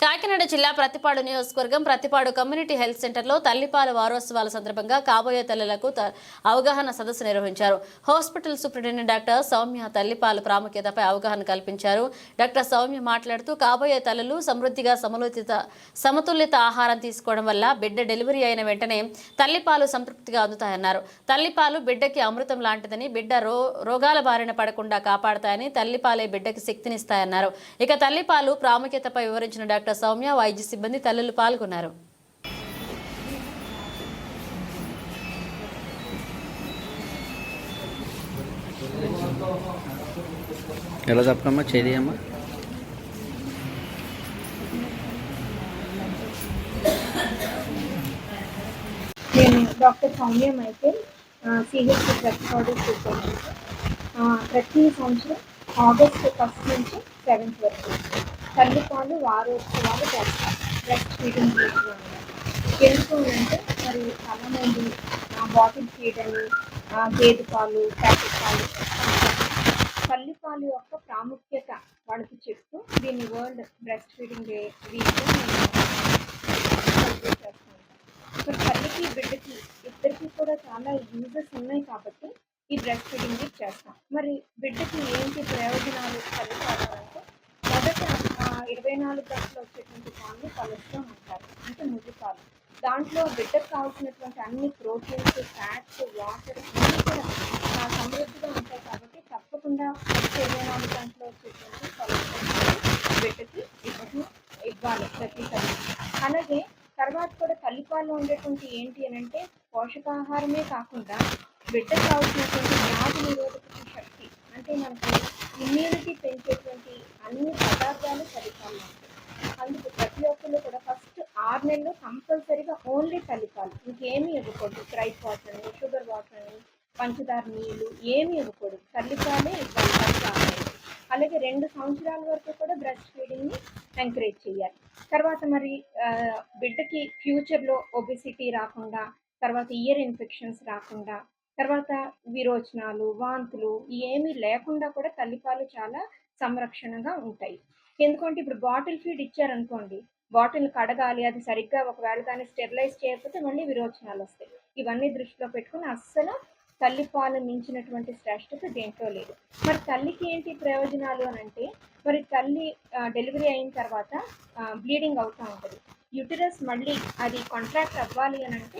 కాకినాడ జిల్లా ప్రతిపాడు నియోజకవర్గం Prathipadu community health సెంటర్లో తల్లిపాల వారోత్సవాల సందర్భంగా కాబోయే తల్లులకు త- అవగాహన సదస్సు నిర్వహించారు. హాస్పిటల్ సూపరింటెండెంట్ డాక్టర్ సౌమ్య తల్లిపాల ప్రాముఖ్యతపై అవగాహన కల్పించారు. డాక్టర్ సౌమ్య మాట్లాడుతూ కాబోయే తల్లులు సమృద్ధిగా సమలోచిత సమతుల్యత ఆహారం తీసుకోవడం వల్ల బిడ్డ డెలివరీ అయిన వెంటనే తల్లిపాలు సంతృప్తిగా అందుతాయన్నారు. తల్లిపాలు బిడ్డకి అమృతం లాంటిదని బిడ్డ రో రోగాల బారిన పడకుండా కాపాడతాయని తల్లిపాలే బిడ్డకి శక్తినిస్తాయన్నారు. ఇక తల్లిపాలు ప్రాముఖ్యతపై వివరించిన డాక్టర్ సౌమ్య వైద్య సిబ్బంది తల్లులు పాల్గొన్నారు. ఎలా చెప్పడమ్మా చేరియమ్మా నేను doctor Soumya Michael CHC Prathipadu superintendent ఆ, ప్రతి సంవత్సరం ఆగస్ట్ ఫస్ట్ నుంచి సెవెంత్ వరకు. తల్లిపాలు వారోత్సవాలు చేస్తాం బ్రెస్ట్ ఫీడింగ్ వీక్లో ఎందుకు అంటే మరి చాలామంది బాటిల్ ఫీడ్ అని గేదె పాలు ప్యాకెట్ పాలు తల్లిపాలు యొక్క ప్రాముఖ్యత వాళ్ళకి చెప్తూ దీన్ని వరల్డ్ బ్రెస్ట్ ఫీడింగ్ డే వీక్లో నేను సెలబ్రేట్ ఇప్పుడు తల్లికి బిడ్డకి ఇద్దరికి కూడా చాలా యూజెస్ ఉన్నాయి కాబట్టి ఈ బ్రెస్ట్ ఫీడింగ్ని చేస్తాం. మరి బిడ్డకి ఏంటి ప్రయోజనాలు తల్లి ఇరవై నాలుగు గంటలు వచ్చేటువంటి పాలను కొలెస్ట్రాల్ అంటారు అంటే ముద్దు పాలు దాంట్లో బిడ్డకు కావాల్సినటువంటి అన్ని ప్రోటీన్స్ ఫ్యాట్స్ వాటర్ అన్నీ కూడా సమృద్ధిగా ఉంటాయి కాబట్టి తప్పకుండా ఇరవై నాలుగు గంటలు వచ్చేటువంటి కొలెస్ట్రాల్ బిడ్డకి ఇవ్వడం ఇవ్వాలి ప్రతి అలాగే తర్వాత కూడా తల్లిపాల్లో ఉండేటువంటి ఏంటి అని అంటే పోషకాహారమే కాకుండా బిడ్డకు కావాల్సినటువంటి వ్యాధి నిరోధక శక్తి. అంటే మనకి ఇమ్యూనిటీ పెంచే అన్ని పదార్థాలు తల్లిపాలు ఉంటాయి అందుకు ప్రతి ఒక్కళ్ళు కూడా ఫస్ట్ ఆరు కంపల్సరీగా ఓన్లీ ఫలితాలు. ఇంకేమీ ఇవ్వకూడదు. రైస్ వాటర్ అని షుగర్ వాటర్ అని పంచదార నీళ్ళు ఏమీ ఇవ్వకూడదు. తల్లిపాలే ఇవ్వాలి. అలాగే రెండు సంవత్సరాల వరకు కూడా బ్రెస్ట్ ఫీడింగ్ని ఎంకరేజ్ చేయాలి. తర్వాత మరి బిడ్డకి ఫ్యూచర్లో ఒబిసిటీ రాకుండా తర్వాత ఇయర్ ఇన్ఫెక్షన్స్ రాకుండా తర్వాత విరోచనాలు వాంతులు ఏమీ లేకుండా కూడా తల్లిపాలు చాలా సంరక్షణగా ఉంటాయి. ఎందుకంటే ఇప్పుడు బాటిల్ ఫీడ్ ఇచ్చారనుకోండి బాటిల్ కడగాలి అది సరిగ్గా ఒకవేళ దాన్ని స్టెరిలైజ్ చేయకపోతే మళ్ళీ విరోచనాలు వస్తాయి. ఇవన్నీ దృష్టిలో పెట్టుకుని అస్సలు తల్లి పాలు మించినటువంటి శ్రేష్టత దేంట్లో లేదు. మరి తల్లికి ఏంటి ప్రయోజనాలు అని అంటే మరి తల్లి డెలివరీ అయిన తర్వాత బ్లీడింగ్ అవుతూ ఉంటుంది. యూటిరస్ మళ్ళీ అది కాంట్రాక్ట్ అవ్వాలి అని అంటే